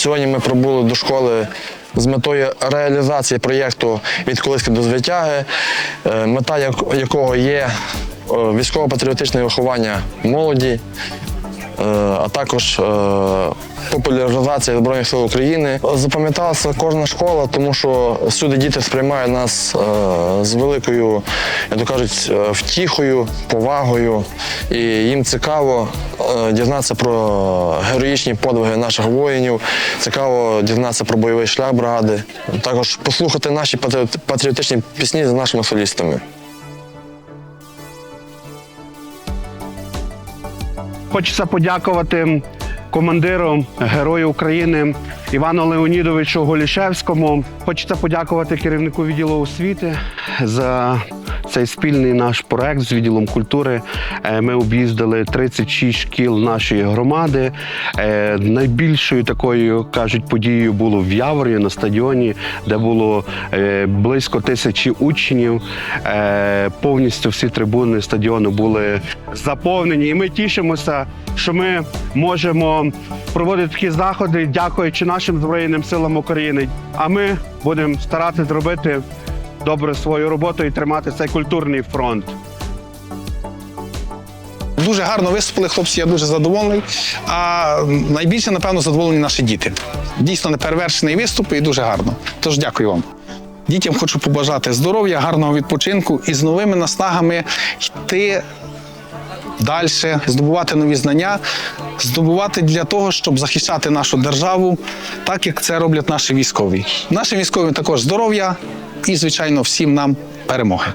Сьогодні ми прибули до школи з метою реалізації проєкту від колиски до звитяги, е, мета як- якого є е, військово-патріотичне виховання молоді, а також е, популяризація Збройних сил України. Запам'яталася кожна школа, тому що сюди діти сприймають нас е, з великою, як то кажуть, е, втіхою, повагою. І їм цікаво е, дізнатися про героїчні подвиги наших воїнів, цікаво дізнатися про бойовий шлях бригади, також послухати наші патріотичні пісні з нашими солістами. Хочеться подякувати командиру Герою України Івану Леонідовичу Голішевському. Хочеться подякувати керівнику відділу освіти за цей спільний наш проект з відділом культури. Е, Ми об'їздили 36 шкіл нашої громади. Е, Найбільшою такою кажуть подією було в Яворі на стадіоні, де було е, близько тисячі учнів. Повністю всі трибуни стадіону були заповнені. І ми тішимося, що ми можемо проводити такі заходи, дякуючи нашим Збройним силам України. А ми будемо старатися зробити добре свою роботу і тримати цей культурний фронт. Дуже гарно виступили хлопці, я дуже задоволений. А найбільше, напевно, задоволені наші діти. Дійсно неперевершений виступ і дуже гарно. Тож дякую вам. Дітям хочу побажати здоров'я, гарного відпочинку і з новими наснагами йти далі, здобувати нові знання, здобувати для того, щоб захищати нашу державу, так як це роблять наші військові. Наші військові також здоров'я і, звичайно, всім нам перемоги.